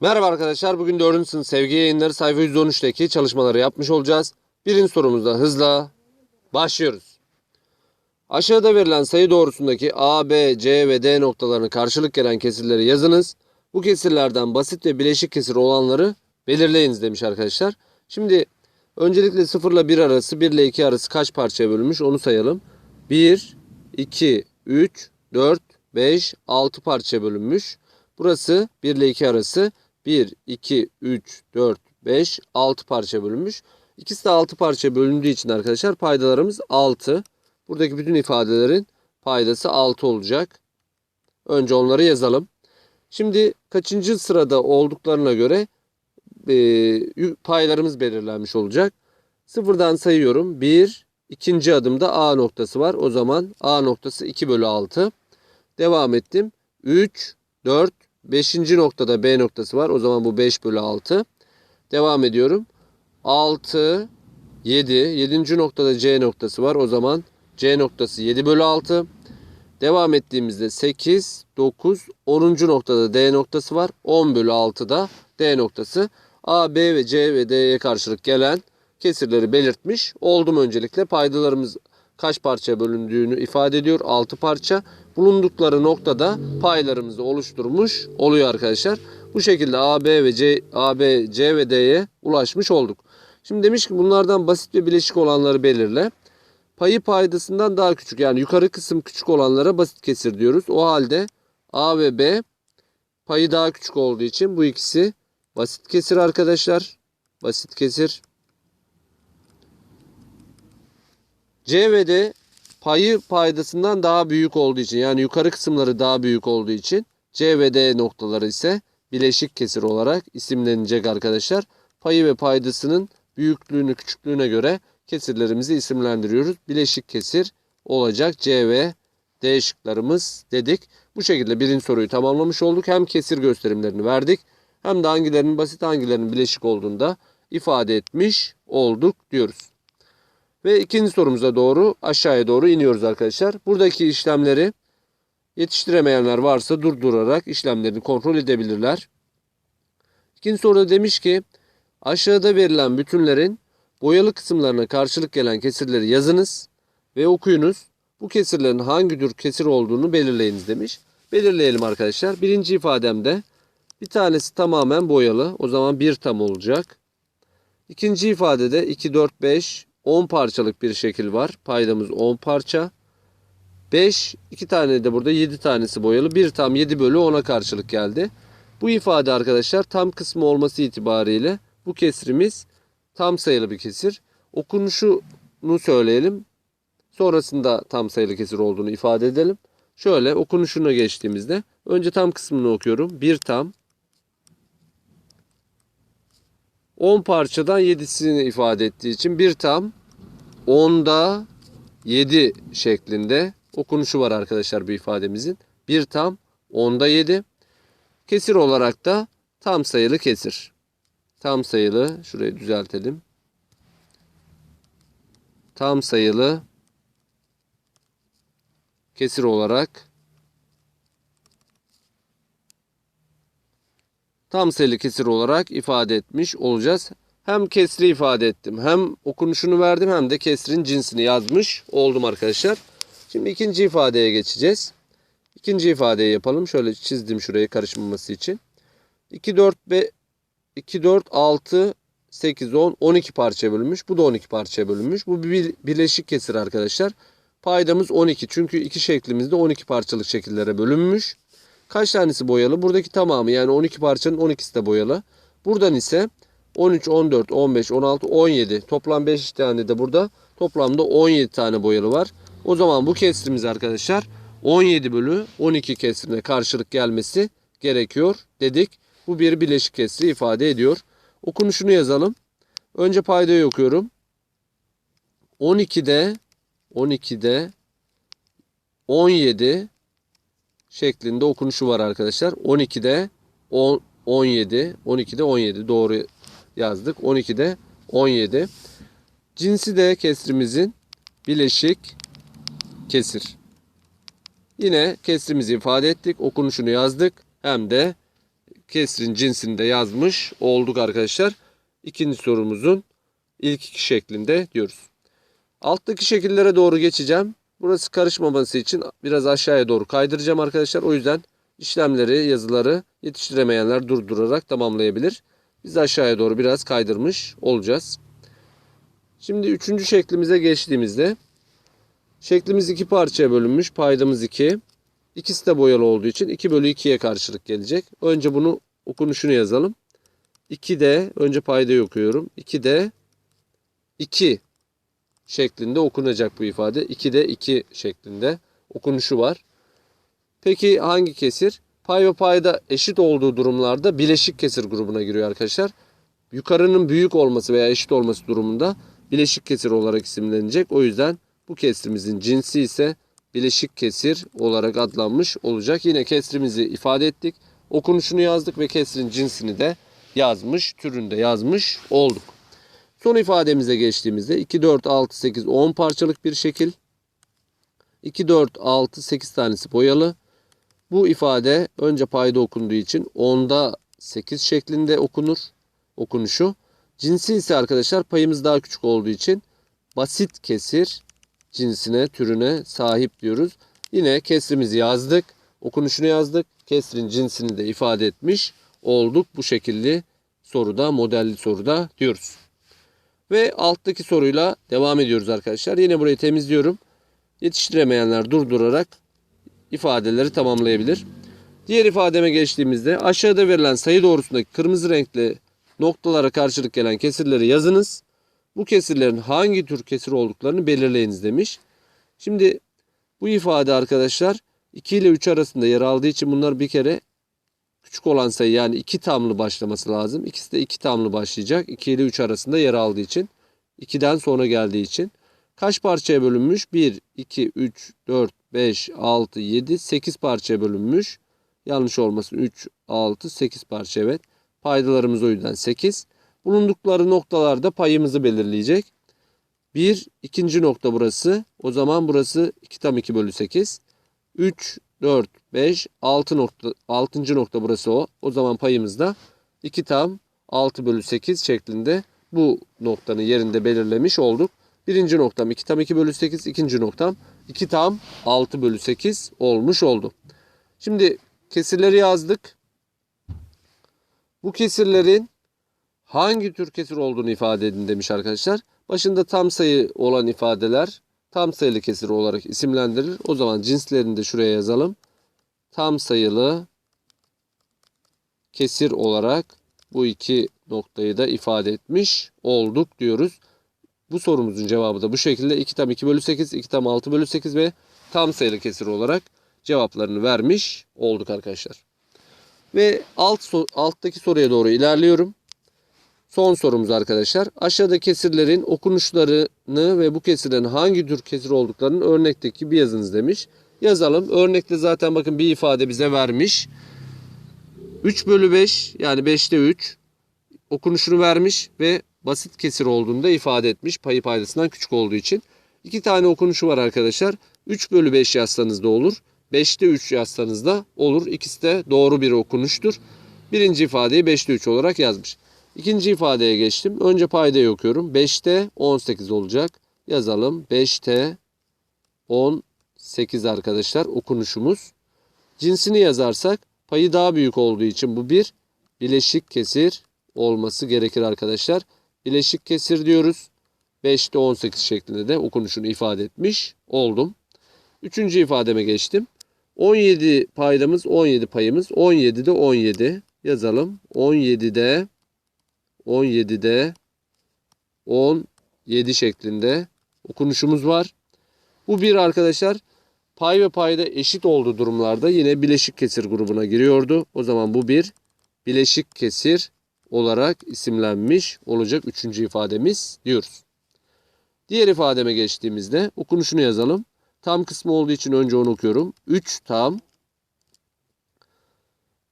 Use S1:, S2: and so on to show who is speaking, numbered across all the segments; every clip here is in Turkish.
S1: Merhaba arkadaşlar. Bugün 4. sınıf sevgi yayınları sayfa 113'teki çalışmaları yapmış olacağız. Birinci sorumuzda hızla başlıyoruz. Aşağıda verilen sayı doğrusundaki A, B, C ve D noktalarını karşılık gelen kesirleri yazınız. Bu kesirlerden basit ve bileşik kesir olanları belirleyiniz demiş arkadaşlar. Şimdi öncelikle 0 ile 1 arası 1 ile 2 arası kaç parçaya bölünmüş onu sayalım. 1, 2, 3, 4, 5, 6 parçaya bölünmüş. Burası 1 ile 2 arası 1, 2, 3, 4, 5, 6 parça bölünmüş. İkisi de 6 parça bölündüğü için arkadaşlar paydalarımız 6. Buradaki bütün ifadelerin paydası 6 olacak. Önce onları yazalım. Şimdi kaçıncı sırada olduklarına göre e, paylarımız belirlenmiş olacak. Sıfırdan sayıyorum. 1, ikinci adımda A noktası var. O zaman A noktası 2 bölü 6. Devam ettim. 3, 4, 5. noktada B noktası var. O zaman bu 5 bölü 6. Devam ediyorum. 6, 7. 7. noktada C noktası var. O zaman C noktası 7 bölü 6. Devam ettiğimizde 8, 9, 10. noktada D noktası var. 10 bölü 6'da D noktası. A, B ve C ve D'ye karşılık gelen kesirleri belirtmiş oldum öncelikle. Paydalarımız kaç parçaya bölündüğünü ifade ediyor. 6 parça. Bulundukları noktada paylarımızı oluşturmuş oluyor arkadaşlar. Bu şekilde A, B ve C, A, B, C ve D'ye ulaşmış olduk. Şimdi demiş ki bunlardan basit ve bileşik olanları belirle. Payı paydasından daha küçük yani yukarı kısım küçük olanlara basit kesir diyoruz. O halde A ve B payı daha küçük olduğu için bu ikisi basit kesir arkadaşlar. Basit kesir. C ve D payı paydasından daha büyük olduğu için yani yukarı kısımları daha büyük olduğu için C ve D noktaları ise bileşik kesir olarak isimlenecek arkadaşlar. Payı ve paydasının büyüklüğünü küçüklüğüne göre kesirlerimizi isimlendiriyoruz. Bileşik kesir olacak C ve D şıklarımız dedik. Bu şekilde birinci soruyu tamamlamış olduk. Hem kesir gösterimlerini verdik hem de hangilerinin basit hangilerinin bileşik olduğunu da ifade etmiş olduk diyoruz. Ve ikinci sorumuza doğru aşağıya doğru iniyoruz arkadaşlar. Buradaki işlemleri yetiştiremeyenler varsa durdurarak işlemlerini kontrol edebilirler. İkinci soruda demiş ki aşağıda verilen bütünlerin boyalı kısımlarına karşılık gelen kesirleri yazınız ve okuyunuz. Bu kesirlerin hangi tür kesir olduğunu belirleyiniz demiş. Belirleyelim arkadaşlar. Birinci ifademde bir tanesi tamamen boyalı. O zaman bir tam olacak. İkinci ifadede 2, 4, 5, 10 parçalık bir şekil var. Paydamız 10 parça. 5, 2 tane de burada 7 tanesi boyalı. 1 tam 7 bölü 10'a karşılık geldi. Bu ifade arkadaşlar tam kısmı olması itibariyle bu kesrimiz tam sayılı bir kesir. Okunuşunu söyleyelim. Sonrasında tam sayılı kesir olduğunu ifade edelim. Şöyle okunuşuna geçtiğimizde önce tam kısmını okuyorum. 1 tam 10 parçadan 7'sini ifade ettiği için bir tam 10'da 7 şeklinde okunuşu var arkadaşlar bu ifademizin. Bir tam 10'da 7. Kesir olarak da tam sayılı kesir. Tam sayılı şurayı düzeltelim. Tam sayılı kesir olarak tam sayılı kesir olarak ifade etmiş olacağız. Hem kesri ifade ettim hem okunuşunu verdim hem de kesrin cinsini yazmış oldum arkadaşlar. Şimdi ikinci ifadeye geçeceğiz. İkinci ifadeyi yapalım. Şöyle çizdim şurayı karışmaması için. 2, 4, 5, 2, 4, 6, 8, 10, 12 parçaya bölünmüş. Bu da 12 parçaya bölünmüş. Bu bir bileşik kesir arkadaşlar. Paydamız 12. Çünkü iki şeklimizde 12 parçalık şekillere bölünmüş. Kaç tanesi boyalı? Buradaki tamamı yani 12 parçanın 12'si de boyalı. Buradan ise 13, 14, 15, 16, 17. Toplam 5 tane de burada. Toplamda 17 tane boyalı var. O zaman bu kesrimiz arkadaşlar 17 bölü 12 kesrine karşılık gelmesi gerekiyor dedik. Bu bir bileşik kesri ifade ediyor. Okunuşunu yazalım. Önce paydayı okuyorum. 12'de 12'de 17 şeklinde okunuşu var arkadaşlar. 12'de 10, 17, 12'de 17 doğru yazdık. 12'de 17. Cinsi de kesrimizin bileşik kesir. Yine kesrimizi ifade ettik. Okunuşunu yazdık. Hem de kesrin cinsini de yazmış olduk arkadaşlar. İkinci sorumuzun ilk iki şeklinde diyoruz. Alttaki şekillere doğru geçeceğim. Burası karışmaması için biraz aşağıya doğru kaydıracağım arkadaşlar. O yüzden işlemleri, yazıları yetiştiremeyenler durdurarak tamamlayabilir. Biz aşağıya doğru biraz kaydırmış olacağız. Şimdi üçüncü şeklimize geçtiğimizde şeklimiz iki parçaya bölünmüş. Paydamız 2. İkisi de boyalı olduğu için 2 bölü 2'ye karşılık gelecek. Önce bunu okunuşunu yazalım. 2 de önce paydayı okuyorum. 2 de 2 şeklinde okunacak bu ifade. 2 de 2 şeklinde okunuşu var. Peki hangi kesir? Pay ve payda eşit olduğu durumlarda bileşik kesir grubuna giriyor arkadaşlar. Yukarının büyük olması veya eşit olması durumunda bileşik kesir olarak isimlenecek. O yüzden bu kesrimizin cinsi ise bileşik kesir olarak adlanmış olacak. Yine kesrimizi ifade ettik. Okunuşunu yazdık ve kesrin cinsini de yazmış, türünde yazmış olduk. Son ifademize geçtiğimizde 2, 4, 6, 8, 10 parçalık bir şekil. 2, 4, 6, 8 tanesi boyalı. Bu ifade önce payda okunduğu için 10'da 8 şeklinde okunur. Okunuşu. Cinsi ise arkadaşlar payımız daha küçük olduğu için basit kesir cinsine, türüne sahip diyoruz. Yine kesrimizi yazdık. Okunuşunu yazdık. Kesrin cinsini de ifade etmiş olduk. Bu şekilde soruda, modelli soruda diyoruz. Ve alttaki soruyla devam ediyoruz arkadaşlar. Yine burayı temizliyorum. Yetiştiremeyenler durdurarak ifadeleri tamamlayabilir. Diğer ifademe geçtiğimizde aşağıda verilen sayı doğrusundaki kırmızı renkli noktalara karşılık gelen kesirleri yazınız. Bu kesirlerin hangi tür kesir olduklarını belirleyiniz demiş. Şimdi bu ifade arkadaşlar 2 ile 3 arasında yer aldığı için bunlar bir kere küçük olan sayı yani 2 tamlı başlaması lazım. İkisi de 2 tamlı başlayacak. 2 ile 3 arasında yer aldığı için. 2'den sonra geldiği için. Kaç parçaya bölünmüş? 1, 2, 3, 4, 5, 6, 7, 8 parçaya bölünmüş. Yanlış olmasın 3, 6, 8 parça evet. Paydalarımız o yüzden 8. Bulundukları noktalarda payımızı belirleyecek. 1, ikinci nokta burası. O zaman burası 2 tam 2 bölü 8. 3, 4, 5, 6 nokta, 6. nokta burası o. O zaman payımız da 2 tam 6 bölü 8 şeklinde bu noktanın yerinde belirlemiş olduk. Birinci noktam 2 tam 2 bölü 8. ikinci noktam 2 tam 6 bölü 8 olmuş oldu. Şimdi kesirleri yazdık. Bu kesirlerin hangi tür kesir olduğunu ifade edin demiş arkadaşlar. Başında tam sayı olan ifadeler tam sayılı kesir olarak isimlendirilir. O zaman cinslerini de şuraya yazalım. Tam sayılı kesir olarak bu iki noktayı da ifade etmiş olduk diyoruz. Bu sorumuzun cevabı da bu şekilde 2 tam 2 bölü 8, 2 tam 6 bölü 8 ve tam sayılı kesir olarak cevaplarını vermiş olduk arkadaşlar. Ve alt alttaki soruya doğru ilerliyorum. Son sorumuz arkadaşlar. Aşağıda kesirlerin okunuşlarını ve bu kesirlerin hangi tür kesir olduklarını örnekteki gibi yazınız demiş. Yazalım. Örnekte zaten bakın bir ifade bize vermiş. 3 bölü 5 yani 5'te 3 okunuşunu vermiş ve basit kesir olduğunu da ifade etmiş. Payı paydasından küçük olduğu için. İki tane okunuşu var arkadaşlar. 3 bölü 5 yazsanız da olur. 5'te 3 yazsanız da olur. İkisi de doğru bir okunuştur. Birinci ifadeyi 5'te 3 olarak yazmış. İkinci ifadeye geçtim. Önce paydayı okuyorum. 5'te 18 olacak. Yazalım. 5'te 18 arkadaşlar okunuşumuz. Cinsini yazarsak payı daha büyük olduğu için bu bir bileşik kesir olması gerekir arkadaşlar. Bileşik kesir diyoruz. 5'te 18 şeklinde de okunuşunu ifade etmiş oldum. Üçüncü ifademe geçtim. 17 paydamız 17 payımız. 17'de 17 yazalım. 17'de 17'de 17 şeklinde okunuşumuz var. Bu bir arkadaşlar pay ve payda eşit olduğu durumlarda yine bileşik kesir grubuna giriyordu. O zaman bu bir bileşik kesir olarak isimlenmiş olacak üçüncü ifademiz diyoruz. Diğer ifademe geçtiğimizde okunuşunu yazalım. Tam kısmı olduğu için önce onu okuyorum. 3 tam.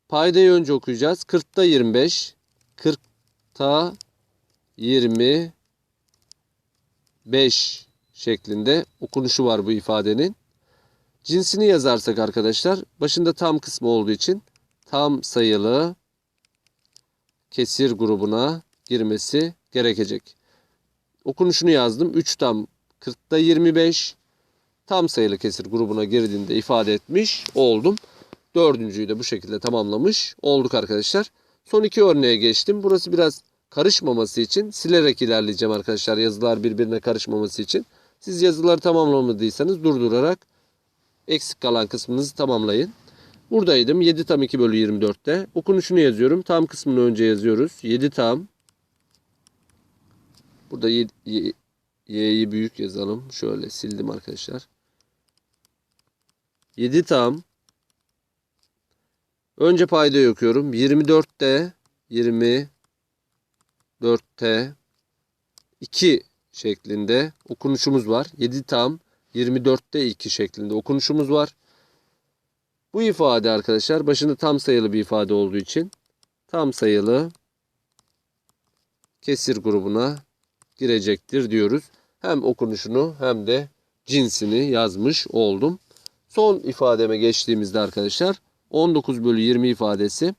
S1: Paydayı önce okuyacağız. 40'ta 25. 40'ta 25 şeklinde okunuşu var bu ifadenin. Cinsini yazarsak arkadaşlar başında tam kısmı olduğu için tam sayılı kesir grubuna girmesi gerekecek. Okunuşunu yazdım. 3 tam 40'da 25 tam sayılı kesir grubuna girdiğinde ifade etmiş oldum. Dördüncüyü de bu şekilde tamamlamış olduk arkadaşlar. Son iki örneğe geçtim. Burası biraz karışmaması için silerek ilerleyeceğim arkadaşlar. Yazılar birbirine karışmaması için. Siz yazıları tamamlamadıysanız durdurarak eksik kalan kısmınızı tamamlayın. Buradaydım. 7 tam 2 bölü 24'te. Okunuşunu yazıyorum. Tam kısmını önce yazıyoruz. 7 tam. Burada y'yi büyük yazalım. Şöyle sildim arkadaşlar. 7 tam. Önce paydayı okuyorum. 24'te 24'te 2 şeklinde okunuşumuz var. 7 tam 24'te 2 şeklinde okunuşumuz var. Bu ifade arkadaşlar başında tam sayılı bir ifade olduğu için tam sayılı kesir grubuna girecektir diyoruz. Hem okunuşunu hem de cinsini yazmış oldum. Son ifademe geçtiğimizde arkadaşlar 19 bölü 20 ifadesi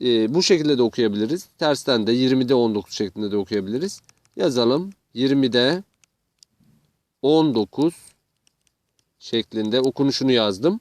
S1: e, bu şekilde de okuyabiliriz. Tersten de 20'de 19 şeklinde de okuyabiliriz. Yazalım 20'de 19 şeklinde okunuşunu yazdım.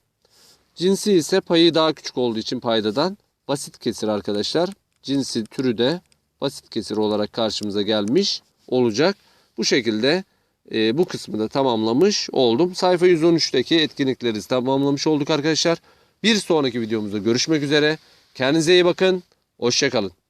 S1: Cinsi ise payı daha küçük olduğu için paydadan basit kesir arkadaşlar. Cinsi türü de basit kesir olarak karşımıza gelmiş olacak. Bu şekilde e, bu kısmı da tamamlamış oldum. Sayfa 113'teki etkinlikleri tamamlamış olduk arkadaşlar. Bir sonraki videomuzda görüşmek üzere. Kendinize iyi bakın. Hoşçakalın.